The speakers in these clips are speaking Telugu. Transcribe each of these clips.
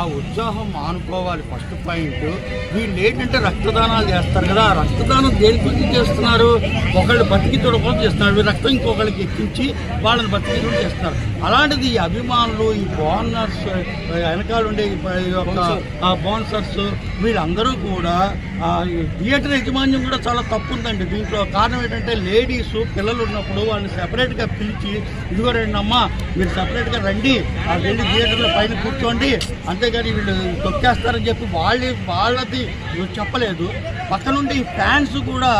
ఆ ఉత్సాహం మానుకోవాలి ఫస్ట్ పాయింట్. వీళ్ళు ఏంటంటే రక్తదానాలు చేస్తారు కదా ఆ రక్తదానం దేని గురించి చేస్తున్నారు? ఒకళ్ళు బతికి చూడకుండా చేస్తున్నారు. రక్తం ఇంకొకళ్ళకి ఎక్కించి వాళ్ళని బతికి చూడ చేస్తున్నారు. అలాంటిది ఈ అభిమానులు ఈ బోనర్స్ వెనకాల ఉండే యొక్క ఆ బోన్సర్స్ వీళ్ళందరూ కూడా ఈ థియేటర్ యాజమాన్యం కూడా చాలా తప్పు ఉందండి. దీంట్లో కారణం ఏంటంటే లేడీస్ పిల్లలు ఉన్నప్పుడు వాళ్ళని సెపరేట్గా పిలిచి ఇదిగో రండి అమ్మా మీరు సెపరేట్గా రండి ఆ వెళ్ళి థియేటర్లో పైన కూర్చోండి అంతేగాని వీళ్ళు తొక్కేస్తారని చెప్పి వాళ్ళే వాళ్ళది చెప్పలేదు. పక్కనుండి ఫ్యాన్స్ కూడా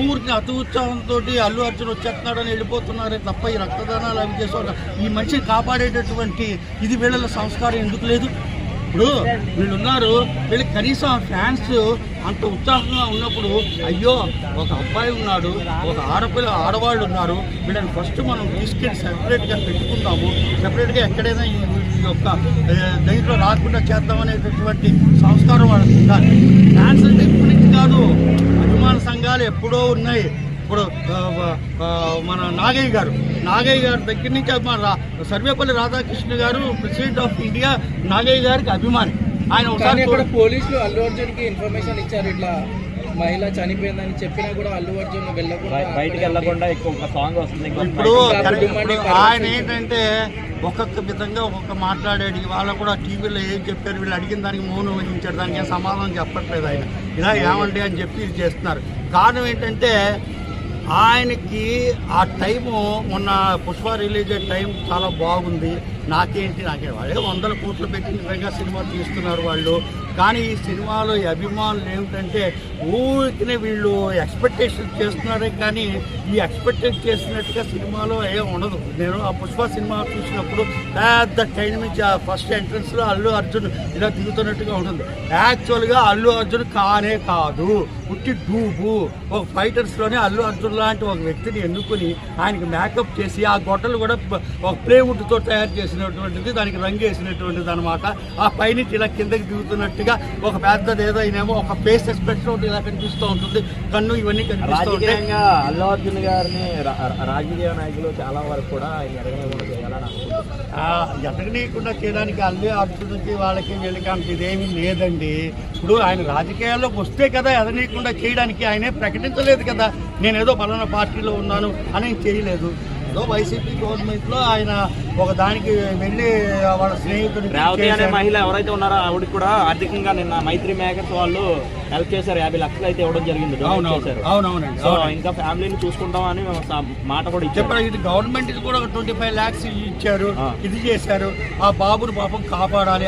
ఊరికి అతి ఉత్సాహంతో అల్లు అర్జున్ వచ్చేస్తున్నాడని వెళ్ళిపోతున్నారే తప్ప ఈ రక్తదానాలు అవి చేసే ఈ మనిషిని కాపాడేటటువంటి ఇది వీళ్ళ సంస్కారం ఎందుకు లేదు? ఇప్పుడు వీళ్ళు ఉన్నారు వీళ్ళకి కనీసం ఫ్యాన్స్ అంత ఉత్సాహంగా ఉన్నప్పుడు అయ్యో ఒక అబ్బాయి ఉన్నాడు ఒక ఆడపిల్ల ఆడవాళ్ళు ఉన్నారు వీళ్ళని ఫస్ట్ మనం తీసుకెళ్ళి సెపరేట్గా పెట్టుకుందాము సెపరేట్గా ఎక్కడైనా యొక్క ఏ, దీంట్లో రాకుండా చేద్దామనేటటువంటి సంస్కారం వాళ్ళకి ఉండాలి. ఫ్యాన్స్ అంటే నుంచి కాదు అభిమాన సంఘాలు ఎప్పుడో ఉన్నాయి. ఇప్పుడు మన నాగయ్య గారు నాగయ్య గారి దగ్గర నుంచి అభిమాన రా- సర్వేపల్లి రాధాకృష్ణ గారు ప్రెసిడెంట్ ఆఫ్ ఇండియా నాగయ్య గారికి అభిమాని. ఆయన ఒకసారి పోలీసులు అల్లు అర్జున్కి ఇన్ఫర్మేషన్ ఇచ్చారు ఇట్లా. మహిళ చనిపోయిందని చెప్పినా కూడా అల్లు అర్జున్ వెళ్ళకుండా బయటికి వెళ్ళకుండా ఎక్కువ ఒక సాంగ్ వస్తుంది. ఇంకొక ఇప్పుడు ఆయన ఏంటంటే ఒక్కొక్క విధంగా ఒక్కొక్క మాట్లాడాడు వాళ్ళు కూడా టీవీలో ఏం చెప్పారు వీళ్ళు అడిగిన దానికి మౌనం వహించాడు దానికి ఏం సమాధానం చెప్పట్లేదు ఆయన. ఇలా ఏమండి అని చెప్పి ఇది చేస్తున్నారు. కారణం ఏంటంటే ఆయనకి ఆ టైము మొన్న పుష్ప రిలీజ్ అయ్యే టైం చాలా బాగుంది. నాకేంటి నాకే వాళ్ళే వందల కోట్లు పెట్టి నిజంగా సినిమా తీస్తున్నారు వాళ్ళు. కానీ ఈ సినిమాలో ఈ అభిమానులు ఏమిటంటే ఊరికనే వీళ్ళు ఎక్స్పెక్టేషన్ చేస్తున్నారే కానీ ఈ ఎక్స్పెక్టేషన్ చేసినట్టుగా సినిమాలో ఏం ఉండదు. నేను ఆ పుష్ప సినిమా చూసినప్పుడు పెద్ద టైం నుంచి ఆ ఫస్ట్ ఎంట్రన్స్లో అల్లు అర్జున్ ఇలా దిగుతున్నట్టుగా ఉంటుంది. యాక్చువల్గా అల్లు అర్జున్ కానే కాదు. పుట్టి డూబు. ఒక ఫైటర్స్లోనే అల్లు అర్జున్ లాంటి ఒక వ్యక్తిని ఎన్నుకొని ఆయనకి మేకప్ చేసి ఆ గొట్టలు కూడా ఒక ప్లేవుడ్తో తయారు చేసినటువంటిది దానికి రంగు వేసినటువంటిది అనమాట ఆ పైనుంచి ఇలా కిందకి దిగుతున్నట్టుగా ఒక పెద్దది ఏదైనా ఒక ఫేస్ ఎక్స్ప్రెషన్ ఒకటి ఇలా కనిపిస్తూ ఉంటుంది. కన్ను ఇవన్నీ కనిపిస్తూ ఉంటాయి. అల్లు అర్జున్ గారిని రాజకీయ నాయకులు చాలా వరకు కూడా ఎదగనీయకుండా చేయడానికి అల్లు అర్జున్కి వాళ్ళకి వీళ్ళకి అంత ఇదేమీ లేదండి. ఇప్పుడు ఆయన రాజకీయాల్లోకి వస్తే కదా ఎదగనీయకుండా చేయడానికి ఆయనే ప్రకటించలేదు కదా. నేను ఏదో పలానా పార్టీలో ఉన్నాను అని చేయలేదు. ఏదో వైసీపీ గవర్నమెంట్లో ఆయన ఒక దానికి వెళ్ళి వాళ్ళ స్నేహితుడికి రేవతి అనే. మహిళ ఎవరైతే ఉన్నారో ఆవిడకి కూడా ఆర్థికంగా నిన్న మైత్రి మేకర్స్ వాళ్ళు హెల్ప్ చేశారు. యాభై లక్షలు అయితే ఇవ్వడం జరిగింది అవునవునండి. సో. ఇంకా ఫ్యామిలీని చూసుకుంటామని ఒక మాట కూడా ఇచ్చారు. ఇది గవర్నమెంట్ ఇది కూడా ట్వంటీ ఫైవ్ ల్యాక్స్ ఇచ్చారు. ఇది చేశారు. ఆ బాబుని పాపం కాపాడాలి.